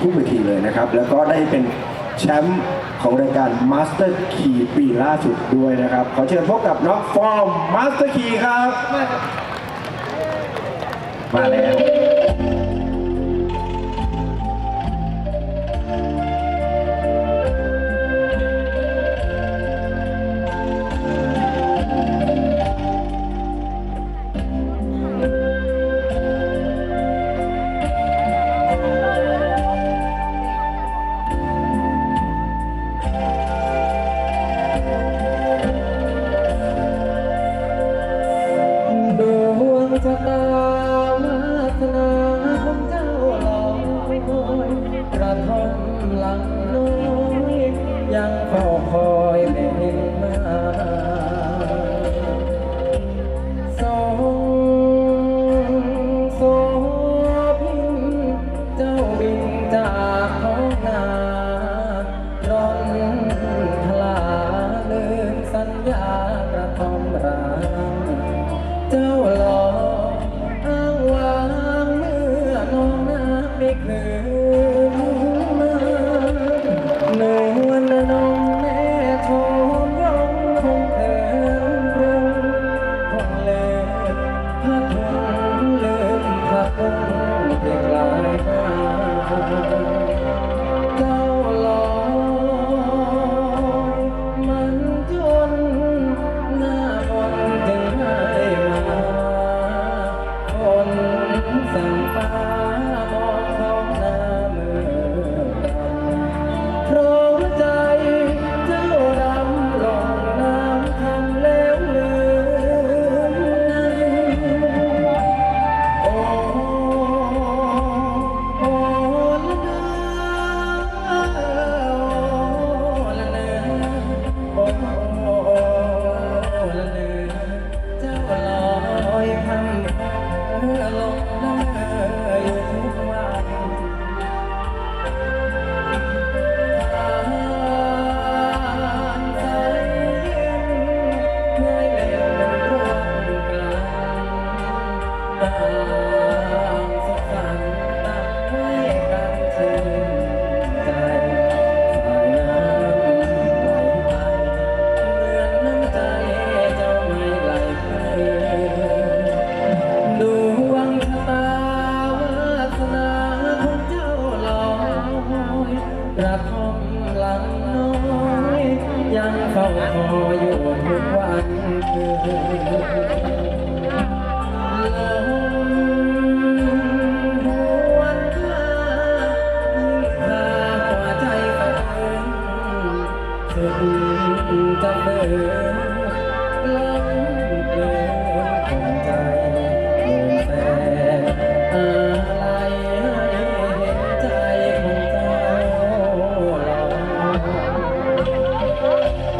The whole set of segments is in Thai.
ทุกเวทีเลยนะครับ แล้วก็ได้เป็นแชมป์ของรายการ Master Key ปีล่าสุดด้วยนะครับ ขอเชิญพบกับน้องฟอร์ม Master Key ครับ มาแล้วากระทำร้างเจ้าหลอกอ้างวางเมื่อน้องน้ำไม่คืนมานวลน้องแม่ชมร้องคงเถินรุงคงเลิศพระทุนลืมพระองเพียงลายหน้า กระทมหลังน้อย ยังเฝ้าคอยอยู่ทุกวัน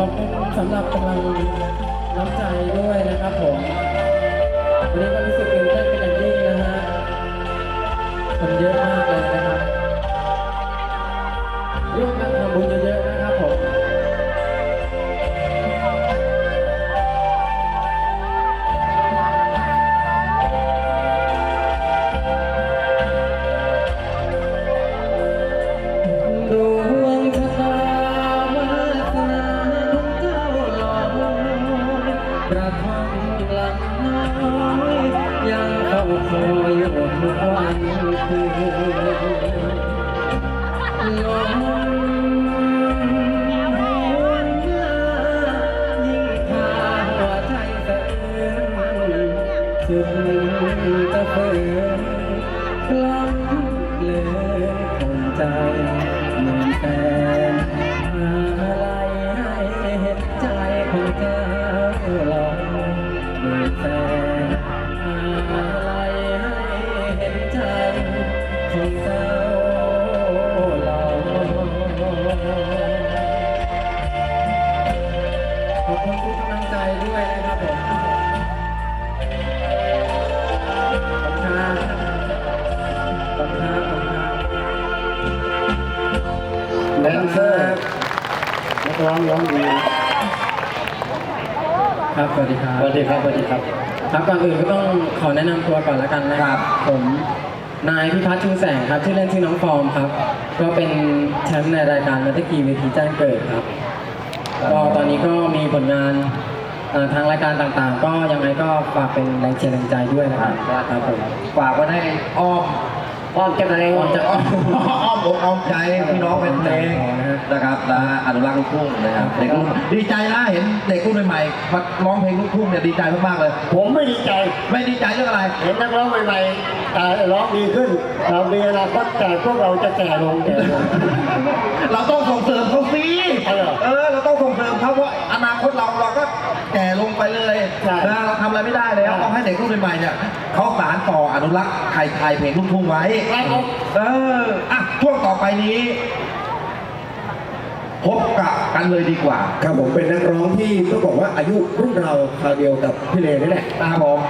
ขอบคุณสำหรับกำลังน้ำใจด้วยนะครับผมวันนี้ก็รู้สึกตื่นเต้นเป็นอย่างยิ่งนะฮะคนเยอะมากเลยนะครับร่วมกันทำบุญเยอะ หลังน้อยยังเฝ้าคอยอยู่ทุกวันคืนลมหวนมายิ่งพาหัวใจสะอื้นสุดจะเฟื่อนกล้ำเลือนคงใจเหมือนแฟ ร้องร้องดีครับสวัสดีครับสวัสดีครับสวัสดีครับครับก่อนอื่นก็ต้องขอแนะนำตัวก่อนแล้วกันนะครับ ผมนายพิพัฒน์ชูแสงครับชื่อเล่นชื่อน้องฟอร์มครับ ก็เป็นแชมป์ในรายการมัตเตอร์กีเวทีแจ้งเกิดครับก็ตอนนี้ก็มีผลงานเอ่อทางรายการต่างๆ ก็ยังไงก็ฝากเป็นแรงเชียร์แรงใจด้วยนะครับครับผมฝากไว้ให้อ้อม อ้อมจะอะไรอ้อมจะอ้อมอ้อมอกอ้อมใจพี่น้องเป็นเพลงนะครับนะอนุรักษ์ลูกทุ่งนะครับเด็กรุ่นดีใจนะเห็นเด็กรุ่นใหม่ๆมาร้องเพลงลูกทุ่งเนี่ยดีใจมากๆเลย ผมไม่ดีใจไม่ดีใจเรื่องอะไร เห็นนักร้องใหม่ๆแต่ร้องดีขึ้นเรามีอนาคตแต่พวกเราจะแก่ลงแก่ลงเราต้องส่งเสริมเขาสิ อะไรไม่ได้แล้วต้องให้เด็กรุ่นใหม่ๆเนี่ยเขาสานต่ออนุรักษ์ไทยไทยเพลงลูกทุ่งไว้ครับผมเอออะช่วงต่อไปนี้ พบกับกันเลยดีกว่า ครับผมเป็นนักร้องที่ต้องบอกว่าอายุรุ่นเราคราวเดียวกับพี่เลนี่แหละตามผม